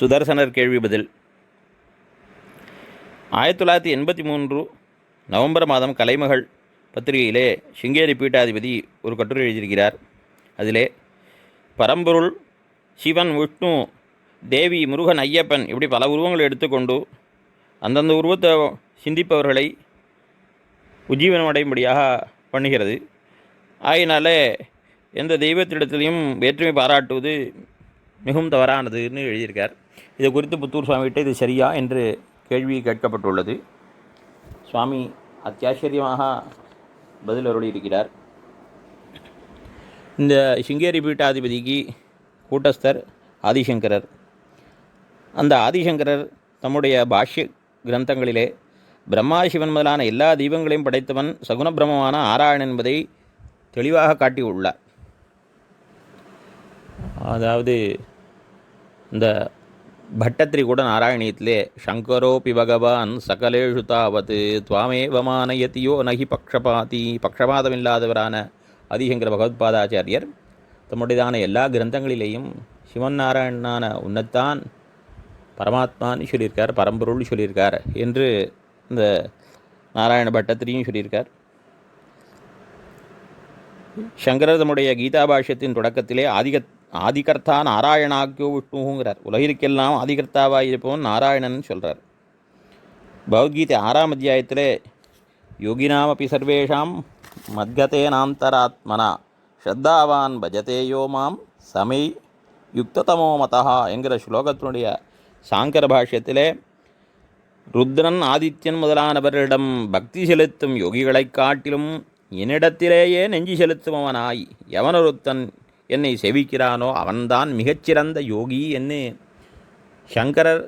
சுதர்சனர் கேள்வி பதில். ஆயிரத்தி தொள்ளாயிரத்தி எண்பத்தி மூன்று நவம்பர் மாதம் கலைமகள் பத்திரிகையிலே சிங்கேரி பீட்டாதிபதி ஒரு கட்டுரை எழுதியிருக்கிறார். அதிலே பரம்பொருள் சிவன் விஷ்ணு தேவி முருகன் ஐயப்பன் இப்படி பல உருவங்களை எடுத்துக்கொண்டு அந்தந்த உருவத்தை சிந்திப்பவர்களை உஜ்ஜீவனமடையும்படியாக பண்ணுகிறது. ஆகினாலே எந்த தெய்வத்திடத்திலையும் வேற்றுமை பாராட்டுவது மிகவும் தவறானதுன்னு எழுதியிருக்கார். இது குறித்து புத்தூர் சுவாமிகிட்ட இது சரியா என்று கேள்வி கேட்கப்பட்டுள்ளது. சுவாமி அத்தியாச்சரியமாக பதில் அருளியிருக்கிறார். இந்த சிங்கேரி பீட்டாதிபதிக்கு கூட்டஸ்தர் ஆதிசங்கரர். அந்த ஆதிசங்கரர் தம்முடைய பாஷ்ய கிரந்தங்களிலே பிரம்மா சிவன் முதலான எல்லா தெய்வங்களையும் படைத்தவன் சகுன பிரம்மமான ஆராயணன் என்பதை தெளிவாக காட்டியுள்ளார். அதாவது இந்த பட்டத்திரி கூட நாராயணியத்திலே சங்கரோபி பகவான் சகலேஷு தாவத் துவாமேவமானயத்தியோ நகி பக்ஷபாதி பக்ஷபாதமில்லாதவரான அதிகங்கிற பகவத்பாதாச்சாரியர் தம்முடையதான எல்லா கிரந்தங்களிலேயும் சிவன் நாராயணனான உன்னத்தான் பரமாத்மான்னு சொல்லியிருக்கார் பரம்பொருள் சொல்லியிருக்கார் என்று இந்த நாராயண பட்டத்திரியும் சொல்லியிருக்கார். சங்கரதமுடைய தம்முடைய கீதா பாஷ்யத்தின் தொடக்கத்திலே ஆதிக ஆதிகர்த்தா நாராயணாக்கியோ விஷ்ணுங்கிறார். உலகிற்கெல்லாம் ஆதிகர்த்தாவாக இருப்பவன் நாராயணன் சொல்கிறார் பகவத்கீதை ஆறாம் அத்தியாயத்திலே யோகினாமப்பி சர்வேஷாம் மத்கதேனாந்தராத்மனா ஸ்ரத்தாவான் பஜதேயோ மாம் சமை யுக்ததமோ மதா என்கிற ஸ்லோகத்தினுடைய சாங்கர பாஷ்யத்திலே ருத்ரன் ஆதித்யன் முதலானவரிடம் பக்தி செலுத்தும் யோகிகளைக் காட்டிலும் என்னிடத்திலேயே நெஞ்சி செலுத்துபவனாய் யவனருத்தன் என்னை செவிக்கிறானோ அவன்தான் மிகச்சிறந்த யோகி என்று சங்கரர்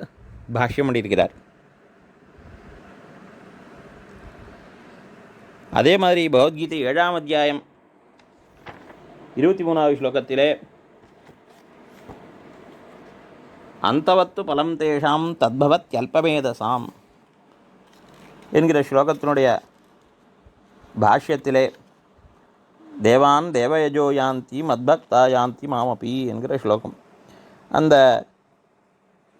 பாஷ்யம் பண்ணியிருக்கிறார். அதே மாதிரி பகவத்கீதை ஏழாம் அத்தியாயம் இருபத்தி மூணாவது ஸ்லோகத்திலே அந்தவத்து பலம் தேஷாம் தத்பவத் அல்பமேதசாம் என்கிற ஸ்லோகத்தினுடைய பாஷ்யத்திலே தேவான் தேவயஜோ யாந்தி மத்பக்தா யாந்தி மாமபி என்கிற ஸ்லோகம். அந்த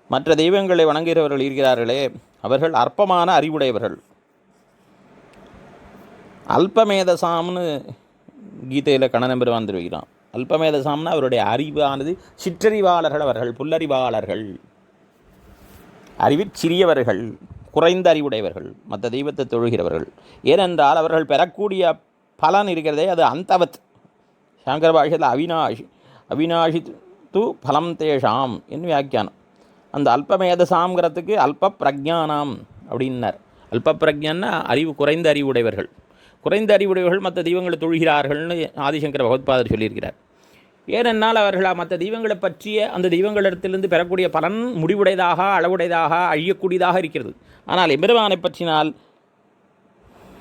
மற்ற தெய்வங்களை வணங்குகிறவர்கள் இருக்கிறார்களே அவர்கள் அற்பமான அறிவுடையவர்கள். அல்பமேதசாம்னு கீதையில் கணனம் பெருமான் தெரிவிக்கிறான் அல்பமேதசாம்னா அவருடைய அறிவானது சிற்றறிவாளர்கள் அவர்கள் புல்லறிவாளர்கள். அறிவிற் சிறியவர்கள் குறைந்த அறிவுடையவர்கள் மற்ற தெய்வத்தை தொழுகிறவர்கள். ஏனென்றால் அவர்கள் பெறக்கூடிய பலன் இருக்கிறதே அது அந்தவத். சங்கர பாஷத்தில் அவினாஷி அவினாஷி து பலம் தேஷாம் என்று வியாக்கியானம். அந்த அல்பமேதசாங்கிறதுக்கு அல்ப பிரஜானாம் அப்படின்னார். அல்ப பிரஜான்னா அறிவு குறைந்த அறிவுடையவர்கள். குறைந்த அறிவுடையவர்கள் மற்ற தெய்வங்களை தொழுகிறார்கள்னு ஆதிசங்கர பகவத்பாதர் சொல்லியிருக்கிறார். ஏனென்னால் அவர்கள் மற்ற தெய்வங்களை பற்றிய அந்த தெய்வங்களிடத்திலிருந்து பெறக்கூடிய பலன் முடிவுடையதாக அளவுடையதாக அழியக்கூடியதாக இருக்கிறது. ஆனால் எம்பெருமானை பற்றினால்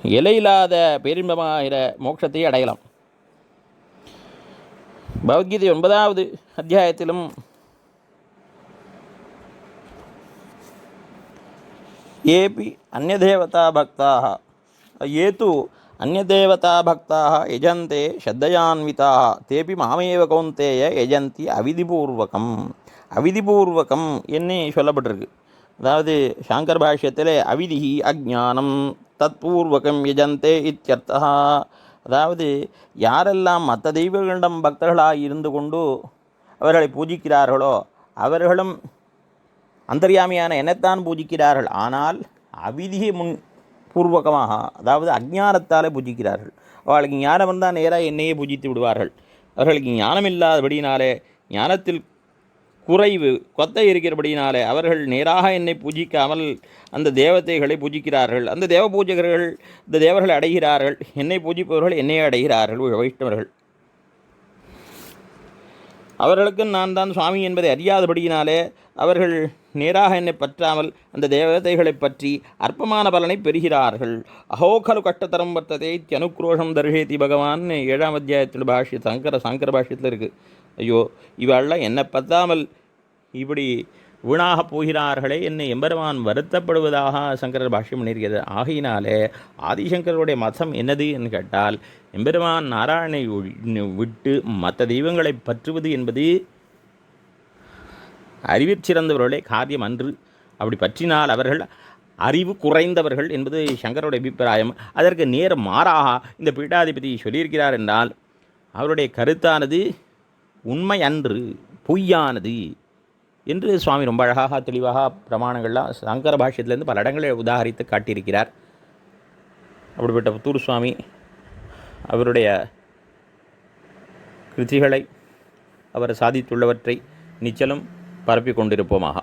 இலையில்லாத பேரின்பமாகிற மோட்சத்தை அடையலாம். பகவத்கீதை ஒன்பதாவது அத்தியாயத்திலும் ஏபி அந்நதேவதா பக்தாக ஏது அந்நதேவதா பக்தாக யஜந்தே ஸ்ரத்தையான்விதாக தேபி மாமேவ கௌந்தேய யஜந்தி அவிதிபூர்வகம். அவிதிபூர்வகம் என்ன சொல்லப்பட்டிருக்கு. அதாவது சாங்கர் பாஷ்யத்தில் அவிதிஹி அஜானம் தத்பூர்வகம் யஜந்தே இத்தியர்த்தா அதாவது யாரெல்லாம் மற்ற தெய்வங்களிடம் பக்தர்களாக இருந்து கொண்டு அவர்களை பூஜிக்கிறார்களோ அவர்களும் அந்தர்யாமியான என்னைத்தான் பூஜிக்கிறார்கள். ஆனால் அவிதியை முன் பூர்வகமாக அதாவது அஜ்ஞானத்தாலே பூஜிக்கிறார்கள். அவர்களுக்கு ஞானம் வந்தால் நேராக என்னையே பூஜித்து விடுவார்கள். அவர்களுக்கு ஞானம் இல்லாதபடினாலே ஞானத்தில் குறைவு கொத்தை இருக்கிறபடினாலே அவர்கள் நேராக என்னை பூஜிக்காமல் அந்த தேவதைகளை பூஜிக்கிறார்கள். அந்த தேவ பூஜகர்கள் இந்த தேவர்களை அடைகிறார்கள். என்னை பூஜிப்பவர்கள் என்னையே அடைகிறார்கள். வைஷ்ணவர்கள். அவர்களுக்கு நான் தான் சுவாமி என்பதை அறியாதபடியினாலே அவர்கள் நேராக என்னை பற்றாமல் அந்த தேவதைகளை பற்றி அற்பமான பலனை பெறுகிறார்கள். அஹோகலு கஷ்டத்தரம் வர்த்ததை தியனுக்ரோஷம் தர்ஷேதி பகவான். ஏழாம் அத்தியாயத்தில் பாஷ்ய சங்கர சங்கர பாஷ்யத்தில் இருக்குது ஐயோ இவெல்லாம் என்னை பத்தாமல் இப்படி வீணாக போகிறார்களே என்னை எம்பெருமான் வருத்தப்படுவதாக சங்கரர் பாஷ்யம் பண்ணியிருக்கிறது. ஆகையினாலே ஆதிசங்கருடைய மதம் என்னது என்று கேட்டால் எம்பெருமான் நாராயணை விட்டு மற்ற தெய்வங்களை பற்றுவது என்பது அறிவிற் சிறந்தவர்களே காரியம் அன்று. அப்படி பற்றினால் அவர்கள் அறிவு குறைந்தவர்கள் என்பது சங்கரோட அபிப்பிராயம். அதற்கு நேர் மாறாக இந்த பீட்டாதிபதி சொல்லியிருக்கிறார் என்றால் அவருடைய கருத்தானது உண்மை அன்று பொய்யானது. என்று சுவாமி ரொம்ப அழகாக தெளிவாக பிரமாணங்கள்லாம் சங்கர பாஷ்யத்திலேருந்து பல இடங்களை உதாகரித்து காட்டியிருக்கிறார். அப்படிப்பட்ட புத்தூர் சுவாமி அவருடைய கிருதிகளை அவர் சாதித்துள்ளவற்றை நிச்சலும் பரப்பிக் கொண்டிருப்போமாக.